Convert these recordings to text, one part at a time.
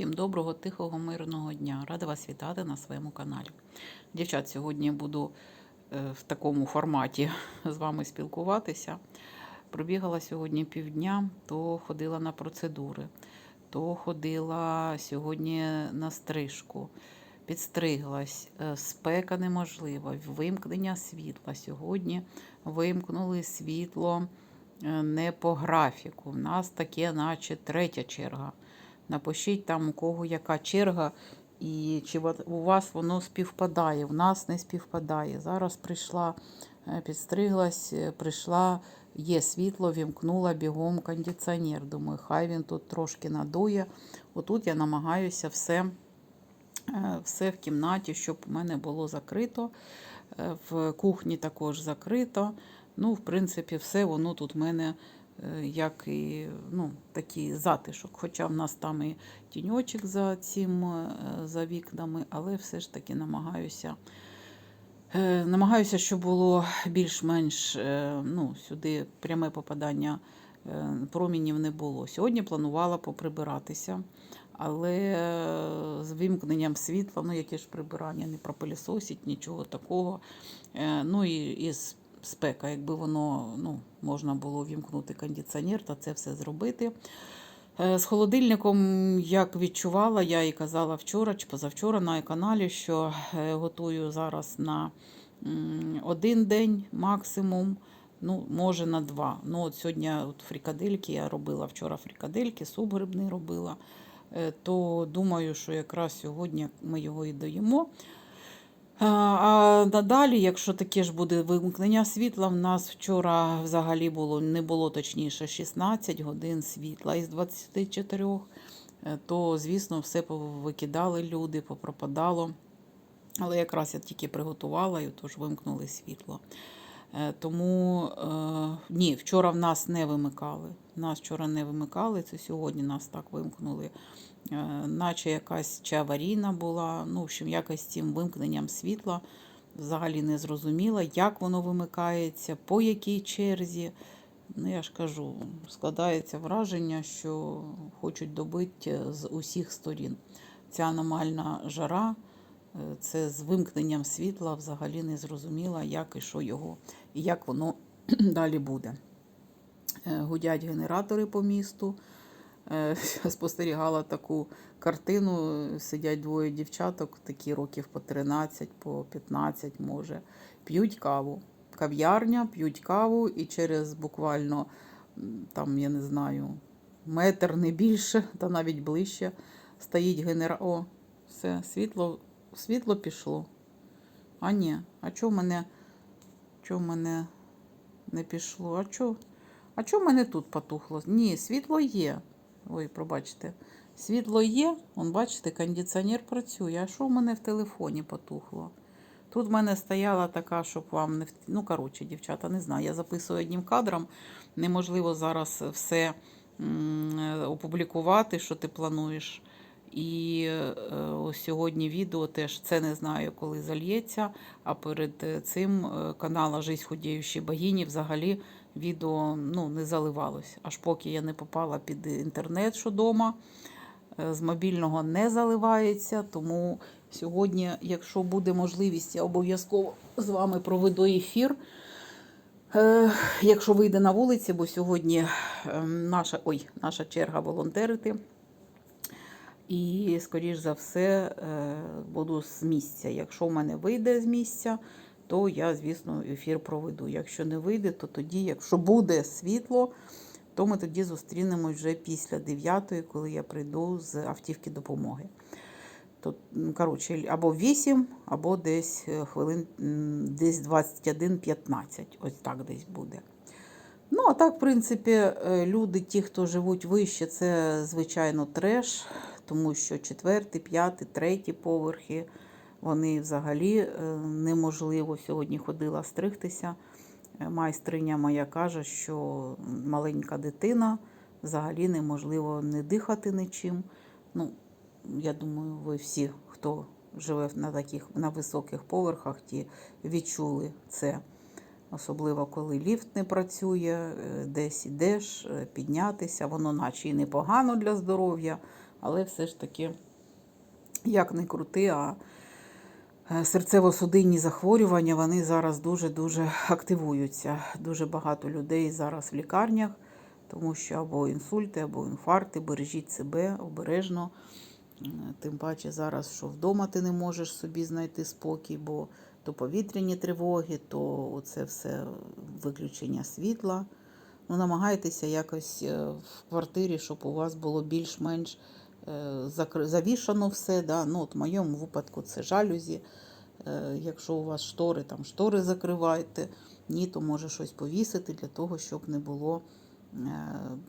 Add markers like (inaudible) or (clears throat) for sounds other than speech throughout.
Всім доброго, тихого, мирного дня. Рада вас вітати на своєму каналі. Дівчат, сьогодні буду е, в такому форматі з вами спілкуватися. Пробігала сьогодні півдня, то ходила на процедури, то ходила сьогодні на стрижку, підстриглась. Е, Спека неможлива, вимкнення світла. Сьогодні вимкнули світло е, не по графіку. У нас таке, наче третя черга. Напишіть там, у кого яка черга, і чи у вас воно співпадає, у нас не співпадає. Зараз прийшла, е, підстриглась, е, прийшла, є світло, вімкнула бігом кондиціонер. Думаю, хай він тут трошки надує. Отут я намагаюся все, е, все в кімнаті, щоб у мене було закрито. В кухні також закрито. Ну, в принципі, все воно тут в мене як і ну, такий затишок. Хоча в нас там і тіньочок за цим, е, за вікнами, але все ж таки намагаюся. е, Намагаюся, щоб було більш-менш е, ну, сюди пряме попадання е, промінів не було. Сьогодні планувала поприбиратися, але е, з вимкненням світла, ну яке ж прибирання, не пропилісосить, нічого такого. Е, Ну і, і с- спека, якби воно ну, можна було вімкнути кондиціонер та це все зробити. Е, З холодильником, як відчувала, я і казала вчора чи позавчора на каналі, що е, готую зараз на один день максимум, ну, може на два. Ну, от сьогодні от фрикадельки я робила вчора фрикадельки, суп грибний робила. Е, То думаю, що якраз сьогодні ми його і доїмо. А, надалі, якщо таке ж буде вимкнення світла, в нас вчора взагалі було не було точніше 16 годин світла із 24, е, то, звісно, все викидали люди, попропадало. Але якраз я тільки приготувала і тож вимкнули світло. Е, Тому е, ні, вчора в нас не вимикали. Нас вчора не вимикали, це сьогодні нас так вимкнули. Е, Наче якась чи аварійна була. Ну, в общем, якось цим вимкненням світла взагалі не зрозуміла, як воно вимикається, по якій черзі. Ну, я ж кажу, складається враження, що хочуть добити з усіх сторін. Ця аномальна жара. Е, Це з вимкненням світла взагалі не зрозуміла, як і що його, і як воно (clears throat) далі буде. Е, Гудять генератори по місту. Е, (laughs) Спостерігала таку картину. Сидять двоє дівчаток, такі років по 13, по 15, може, п'ють каву. Кав'ярня, п'ють каву, і через буквально там, я не знаю, метр не більше, (laughs) та навіть ближче, стоїть генератор. О, все, світло, світло пішло. А ні, а чого мене, чого мене не пішло? А чого? А чого в мене тут потухло? Ні, світло є. Ой, пробачте. Світло є, он, бачите, кондиціонер працює. А що в мене в телефоні потухло? Тут в мене стояла така, щоб вам не. Ну, коротше, дівчата, не знаю. Я записую одним кадром. Неможливо зараз все опублікувати, що ти плануєш. І е, сьогодні відео теж це не знаю, коли зальється. А перед е, цим е, канала Жизнь худіючої богині взагалі відео ну, не заливалось. Аж поки я не попала під інтернет, що дома. Е, З мобільного не заливається, тому сьогодні, якщо буде можливість, я обов'язково з вами проведу ефір. Е, Якщо вийде на вулиці, бо сьогодні е, наша, ой, наша черга волонтерити. І, скоріш за все, буду з місця. Якщо в мене вийде з місця, то я, звісно, ефір проведу. Якщо не вийде, то тоді, якщо буде світло, то ми тоді зустрінемось вже після 9, коли я прийду з автівки допомоги. То, коротше, або 8, або десь е, хвилин десь 21-15. Ось так десь буде. Ну, а так, в принципі, е, люди, ті, хто живуть вище, це звичайно треш, тому що четвертий, п'ятий, третій поверхи, вони взагалі е, неможливо. Сьогодні ходила стригтися. Е, Майстриня моя каже, що маленька дитина взагалі неможливо не дихати нічим. Ну, я думаю, ви всі, хто живе на таких на високих поверхах, ті відчули це. Особливо коли ліфт не працює, е, десь ідеш, піднятися, воно наче і непогано для здоров'я, Але все ж таки, як не крути, а серцево-судинні захворювання вони зараз дуже-дуже активуються. Дуже багато людей зараз в лікарнях, тому що або інсульти, або інфаркти. Бережіть себе обережно. Е, Тим паче зараз, що вдома ти не можеш собі знайти спокій, бо то повітряні тривоги, то це все виключення світла. Ну, намагайтеся якось е, в квартирі, щоб у вас було більш-менш е, завішано все. Да? Ну, от в моєму випадку це жалюзі. Е, Якщо у вас штори, там штори закривайте. Ні, то може щось повісити для того, щоб не було е,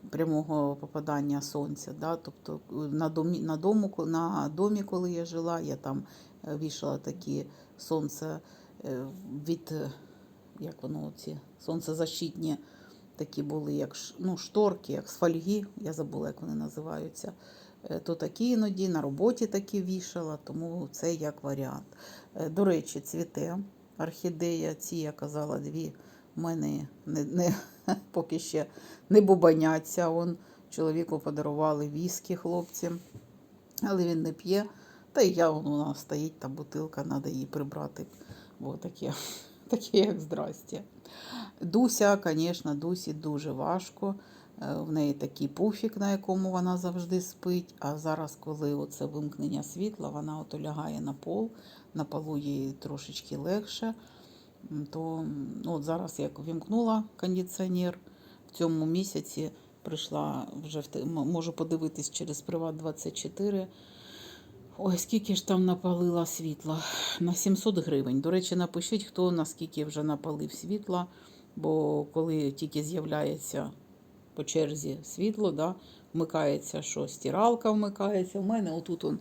прямого попадання сонця. Да? Тобто е, на домі, на, дому, на домі, коли я жила, я там е, вішала такі сонце е, від, е, як воно, ці сонцезащитні такі були, як ну, шторки, як з фольги, я забула, як вони називаються. Е, То такі іноді на роботі такі вішала, тому це як варіант. Е, До речі, цвіте орхідея. Ці, я казала, дві в мене не, не, (laughs) поки ще не бубаняться. Он чоловіку подарували віскі хлопці, але він не п'є. Та й я вон, у нас стоїть та бутилка, треба її прибрати. Бо таке, (laughs) таке як здрасте. Дуся, звісно, Дусі дуже важко. Е, В неї такий пуфік, на якому вона завжди спить. А зараз, коли оце вимкнення світла, вона ото лягає на пол, на полу їй трошечки легше. То ну, от зараз як вімкнула кондиціонер, в цьому місяці прийшла вже в можу подивитись через Приват 24. Ой, скільки ж там напалила світла? На 700 гривень. До речі, напишіть, хто наскільки вже напалив світла, бо коли тільки з'являється по черзі світло, да, вмикається, що стиралка вмикається. У мене отут, он,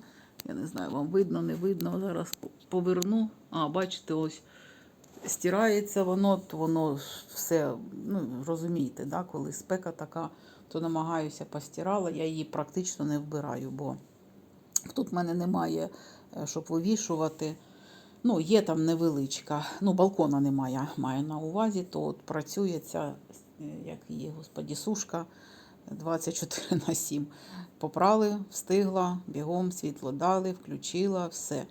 я не знаю, вам видно, не видно. Зараз поверну. А, бачите, ось стирається воно, то воно все, ну, розумієте, да, коли спека така, то намагаюся постирала, я її практично не вбираю, бо Тут в мене немає, е, щоб вивішувати. Ну, є там невеличка. Ну, балкона немає, маю на увазі, то от працює ця, як її, господі, сушка 24 на 7. Попрали, встигла, бігом світло дали, включила, все.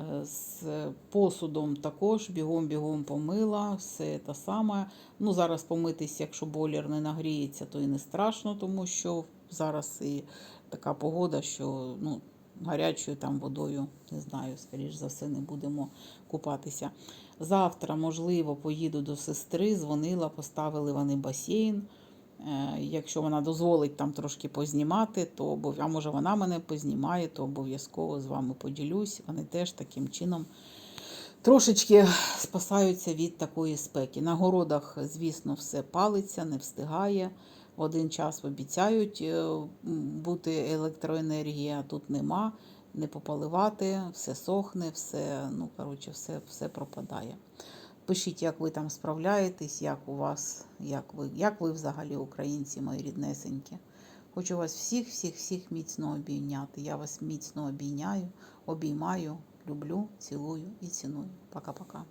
Е, З посудом також бігом-бігом помила, все те саме. Ну, зараз помитись, якщо бойлер не нагріється, то і не страшно, тому що зараз і така погода, що ну, гарячою там водою, не знаю, скоріш за все, не будемо купатися. Завтра, можливо, поїду до сестри, дзвонила, поставили вони басейн. Е, Якщо вона дозволить там трошки познімати, то а може вона мене познімає, то обов'язково з вами поділюсь. Вони теж таким чином трошечки спасаються від такої спеки. На городах, звісно, все палиться, не встигає. В один час обіцяють е, бути електроенергія, тут нема. Не попаливати, все сохне, все, ну, коротше, все, все пропадає. Пишіть, як ви там справляєтесь, як у вас, як ви, як ви взагалі, українці, мої ріднесенькі. Хочу вас всіх, всіх, всіх міцно обійняти. Я вас міцно обійняю, обіймаю, люблю, цілую і ціную. Пока-пока.